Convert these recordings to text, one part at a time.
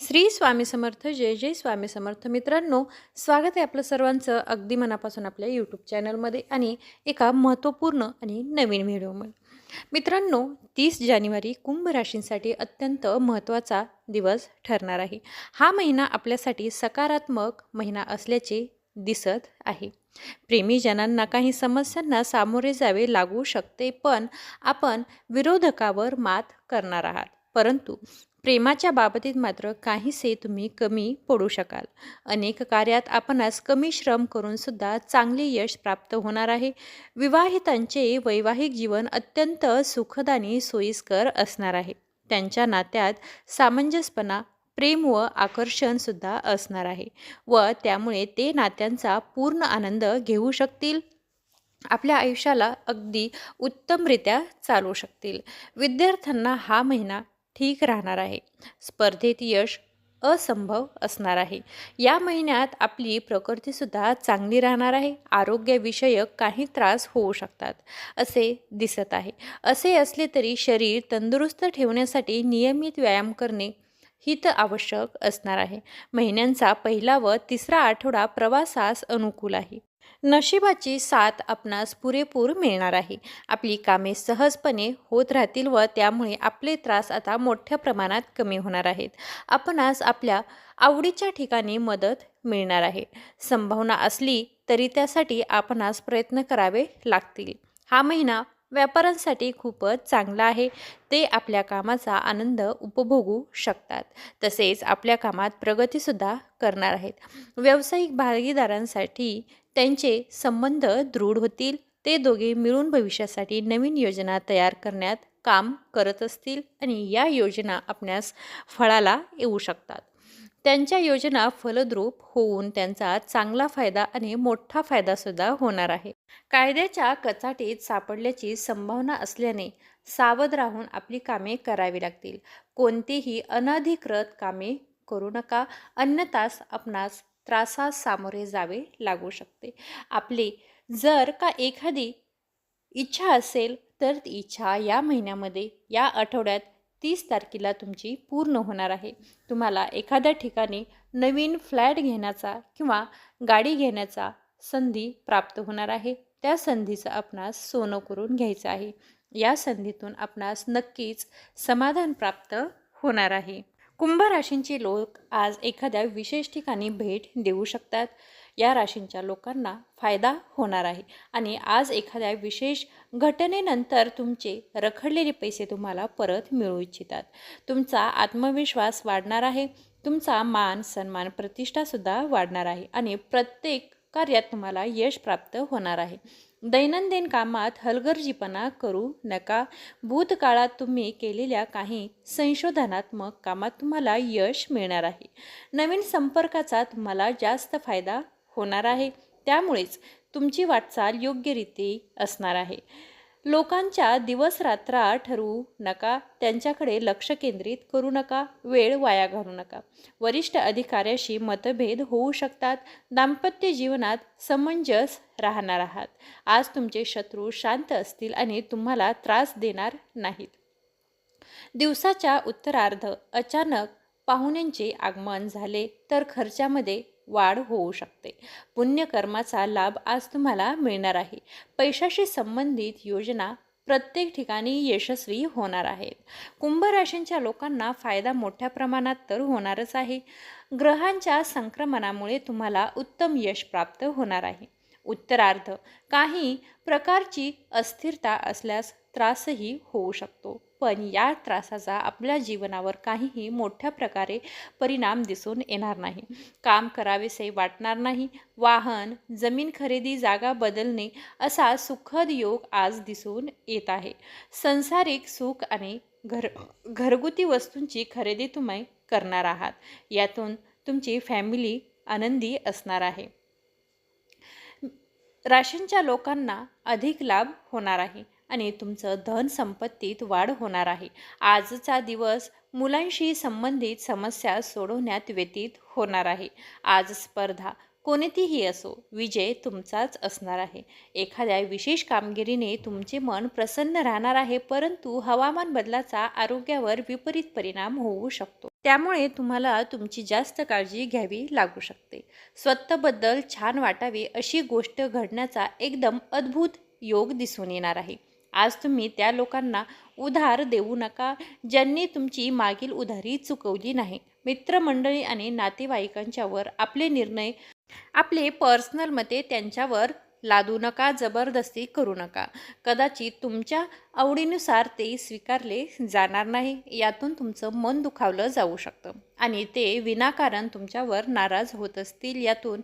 श्री स्वामी समर्थ जय जय स्वामी समर्थ मित्रांनो स्वागत आहे आपलं सर्वांचं अगदी मनापासून आपल्या यूट्यूब चॅनलमध्ये आणि एका महत्त्वपूर्ण आणि नवीन व्हिडिओमध्ये. मित्रांनो तीस जानेवारी कुंभ राशींसाठी अत्यंत महत्त्वाचा दिवस ठरणार आहे. हा महिना आपल्यासाठी सकारात्मक महिना असल्याचे दिसत आहे. प्रेमीजनांना काही समस्यांना सामोरे जावे लागू शकते पण आपण विरोधकावर मात करणार आहात. परंतु प्रेमाच्या बाबतीत मात्र काहीसे तुम्ही कमी पडू शकाल. अनेक कार्यात आपणास कमी श्रम करून सुद्धा चांगले यश प्राप्त होणार आहे. विवाहितांचे वैवाहिक जीवन अत्यंत सुखद आणि सोयीस्कर असणार आहे. त्यांच्या नात्यात सामंजस्यपणा प्रेम व आकर्षणसुद्धा असणार आहे व त्यामुळे ते नात्यांचा पूर्ण आनंद घेऊ शकतील. आपल्या आयुष्याला अगदी उत्तमरित्या चालू शकतील. विद्यार्थ्यांना हा महिना ठीक राहणार आहे. स्पर्धेत यश असंभव असणार आहे. या महिन्यात आपली प्रकृतीसुद्धा चांगली राहणार आहे. आरोग्यविषयक काही त्रास होऊ शकतात असे दिसत आहे. असे असले तरी शरीर तंदुरुस्त ठेवण्यासाठी नियमित व्यायाम करणे हित आवश्यक असणार आहे. महिन्यांचा पहिला व तिसरा आठवडा प्रवासास अनुकूल आहे. नशिबाची साथ आपणास पुरेपूर मिळणार आहे. आपली कामे सहजपणे होत राहतील व त्यामुळे आपले त्रास आता मोठ्या प्रमाणात कमी होणार आहेत. आपणास आपल्या आवडीच्या ठिकाणी मदत मिळणार आहे. संभावना असली तरी त्यासाठी आपणास प्रयत्न करावे लागतील. हा महिना व्यापाऱ्यांसाठी खूपच चांगला आहे. ते आपल्या कामाचा आनंद उपभोगू शकतात. तसेच आपल्या कामात प्रगतीसुद्धा करणार आहेत. व्यावसायिक भागीदारांसाठी त्यांचे संबंध दृढ होतील. ते दोघे मिळून भविष्यासाठी नवीन योजना तयार करण्यात काम करत असतील आणि या योजना आपणास फळाला येऊ शकतात. त्यांच्या योजना फलद्रूप होऊन त्यांचा चांगला फायदा आणि मोठा फायदासुद्धा होणार आहे. कायद्याच्या कचाटीत सापडल्याची संभावना असल्याने सावध राहून आपली कामे करावी लागतील. कोणतीही अनधिकृत कामे करू नका. अन्यतास आपणास त्रासास सामोरे जावे लागू शकते. आपली जर का एखादी इच्छा असेल तर ती इच्छा या महिन्यामध्ये या आठवड्यात तीस तारखेला तुमची पूर्ण होणार आहे. तुम्हाला एखाद्या ठिकाणी नवीन फ्लॅट घेण्याचा किंवा गाडी घेण्याचा संधी प्राप्त होणार आहे. त्या संधीचं आपणास सोनं करून घ्यायचं आहे. या संधीतून आपणास नक्कीच समाधान प्राप्त होणार आहे. कुंभ राशींचे लोक आज एखाद्या विशेष ठिकाणी भेट देऊ शकतात. या राशींच्या लोकांना फायदा होणार आहे. आणि आज एखाद्या विशेष घटनेनंतर तुमचे रखडलेले पैसे तुम्हाला परत मिळू इच्छितात. तुमचा आत्मविश्वास वाढणार आहे. तुमचा मान सन्मान प्रतिष्ठासुद्धा वाढणार आहे. आणि प्रत्येक कार्यात तुम्हाला यश प्राप्त होणार आहे. दैनंदिन कामात हलगर्जीपणा करू नका. भूतकाळात तुम्ही केलेल्या काही संशोधनात्मक कामात तुम्हाला यश मिळणार आहे. नवीन संपर्काचा तुम्हाला जास्त फायदा होणार आहे. त्यामुळेच तुमची वाटचाल योग्यरीती असणार आहे. लोकांच्या दिवसरात्रा ठरवू नका त्यांच्याकडे लक्ष केंद्रित करू नका वेळ वाया घालू नका. वरिष्ठ अधिकाऱ्याशी मतभेद होऊ शकतात दाम्पत्य जीवनात समंजस राहणार आहात. आज तुमचे शत्रू शांत असतील आणि तुम्हाला त्रास देणार नाहीत. दिवसाच्या उत्तरार्ध अचानक पाहुण्यांचे आगमन झाले तर खर्चामध्ये वाढ होऊ शकते. पुण्यकर्माचा लाभ आज तुम्हाला मिळणार आहे. पैशाशी संबंधित योजना प्रत्येक ठिकाणी यशस्वी होणार आहेत. कुंभ राशींच्या लोकांना फायदा मोठ्या प्रमाणात तर होणारच आहे. ग्रहांच्या संक्रमणामुळे तुम्हाला उत्तम यश प्राप्त होणार आहे. उत्तरार्ध. काही प्रकारची अस्थिरता असल्यास त्रासही होऊ शकतो. पण या त्रासाचा आपल्या जीवनावर काहीही मोठ्या प्रकारे परिणाम दिसून येणार नाही. काम करावेसे वाटणार नाही. वाहन जमीन खरेदी जागा बदलणे असा सुखद योग आज दिसून येत आहे. संसारिक सुख आणि घर घरगुती वस्तूंची खरेदी तुम्ही करणार आहात. यातून तुमची फॅमिली आनंदी असणार आहे. राशींच्या लोकांना अधिक लाभ होणार आहे आणि तुमचं धन संपत्तीत वाढ होणार आहे. आजचा दिवस मुलांशी संबंधित समस्या सोडवण्यात व्यतीत होणार आहे. आज स्पर्धा कोणतीही असो विजय तुमचाच असणार आहे. एखाद्या विशेष कामगिरीने तुमचे मन प्रसन्न राहणार आहे परंतु हवामान बदलाचा आरोग्यावर विपरीत परिणाम होऊ शकतो. त्यामुळे तुम्हाला तुमची जास्त काळजी घ्यावी लागू शकते. स्वतःबद्दल छान वाटावे अशी गोष्ट घडण्याचा एकदम अद्भुत योग दिसून येणार आहे. आज तुम्ही त्या लोकांना उधार देऊ नका ज्यांनी तुमची मागील उधारी चुकवली नाही. मित्रमंडळी आणि नातेवाईकांच्यावर आपले निर्णय आपले पर्सनल मते त्यांच्यावर लादू नका जबरदस्ती करू नका. कदाचित तुमच्या आवडीनुसार ते स्वीकारले जाणार नाही यातून तुमचं मन दुखावलं जाऊ शकतं. आणि ते विनाकारण तुमच्यावर नाराज होत असतील यातून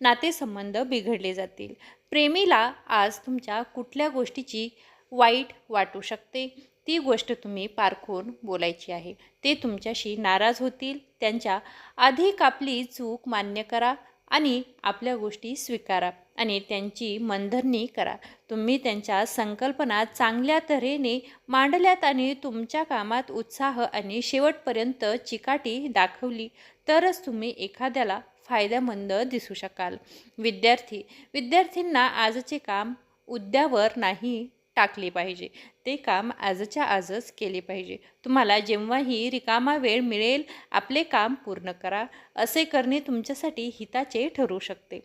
नातेसंबंध बिघडले जातील. प्रेमीला आज तुमच्या कुठल्या गोष्टीची वाईट वाटू शकते ती गोष्ट तुम्ही पारखून बोलायची आहे. ते तुमच्याशी नाराज होतील त्यांच्या अधिक आपली चूक मान्य करा आणि आपल्या गोष्टी स्वीकारा आणि त्यांची मनधरणी करा. तुम्ही त्यांच्या संकल्पना चांगल्या तऱ्हेने मांडल्यात आणि तुमच्या कामात उत्साह आणि शेवटपर्यंत चिकाटी दाखवली तरच तुम्ही एखाद्याला फायद्यामंद दिसू शकाल. विद्यार्थी विद्यार्थ्यांना आजचे काम उद्यावर नाही टाकले पाहिजे. ते काम आजच्या आजच केले पाहिजे. तुम्हाला जेव्हाही रिकामा वेळ मिळेल आपले काम पूर्ण करा. असे करणे तुमच्यासाठी हिताचे ठरू शकते.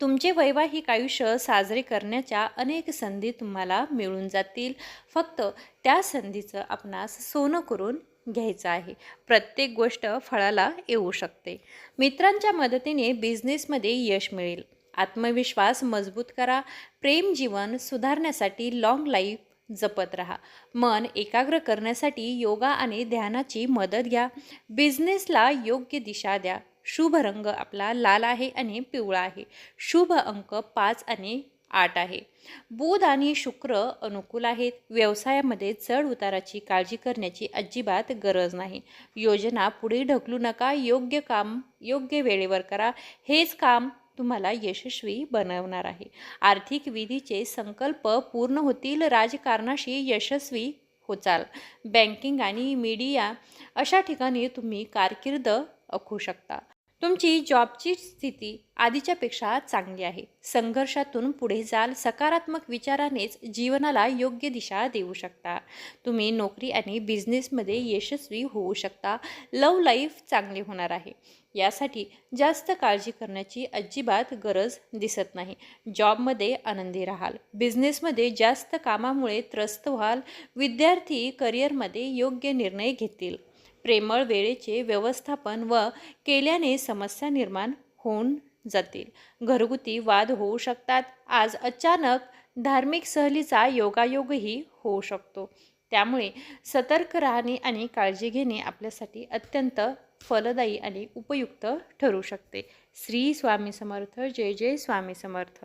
तुमचे वैवाहिक आयुष्य साजरे करण्याच्या अनेक संधी तुम्हाला मिळून जातील. फक्त त्या संधीचं आपणास सोनं करून घ्यायचं आहे. प्रत्येक गोष्ट फळाला येऊ शकते. मित्रांच्या मदतीने बिझनेसमध्ये यश मिळेल. आत्मविश्वास मजबूत करा प्रेम जीवन सुधारण्यासाठी लाँग लाईफ जपत राहा. मन एकाग्र करण्यासाठी योगा आणि ध्यानाची मदत घ्या. बिझनेसला योग्य दिशा द्या. शुभ रंग आपला लाल आहे आणि पिवळा आहे. शुभ अंक पाच आणि आठ आहे. बुध आणि शुक्र अनुकूल आहेत. व्यवसायामध्ये चढ उताराची काळजी करण्याची अजिबात गरज नाही. योजना पुढे ढकलू नका. योग्य काम योग्य वेळेवर करा. हेच काम तुम्हाला यशस्वी बनवणार आहे. आर्थिक विधीचे संकल्प पूर्ण होतील राजकारणाशी यशस्वी होचाल. बँकिंग आणि मीडिया अशा ठिकाणी तुम्ही कारकीर्द आखू शकता. तुमची जॉबची स्थिती आधीच्यापेक्षा चांगली आहे. संघर्षातून पुढे जाल सकारात्मक विचारानेच जीवनाला योग्य दिशा देऊ शकता. तुम्ही नोकरी आणि बिझनेसमध्ये यशस्वी होऊ शकता. लव लाईफ चांगली होणार आहे. यासाठी जास्त काळजी करण्याची अजिबात गरज दिसत नाही. जॉबमध्ये आनंदी राहाल. बिझनेसमध्ये जास्त कामामुळे त्रस्त व्हाल. विद्यार्थी करिअरमध्ये योग्य निर्णय घेतील. प्रेमळ वेळेचे व्यवस्थापन व केल्याने समस्या निर्माण होऊन जातील. घरगुती वाद होऊ शकतात. आज अचानक धार्मिक सहलीचा योगायोगही होऊ शकतो. त्यामुळे सतर्क राहणे आणि काळजी घेणे आपल्यासाठी अत्यंत फलदायी आणि उपयुक्त ठरू शकते. श्री स्वामी समर्थ. जय जय स्वामी समर्थ.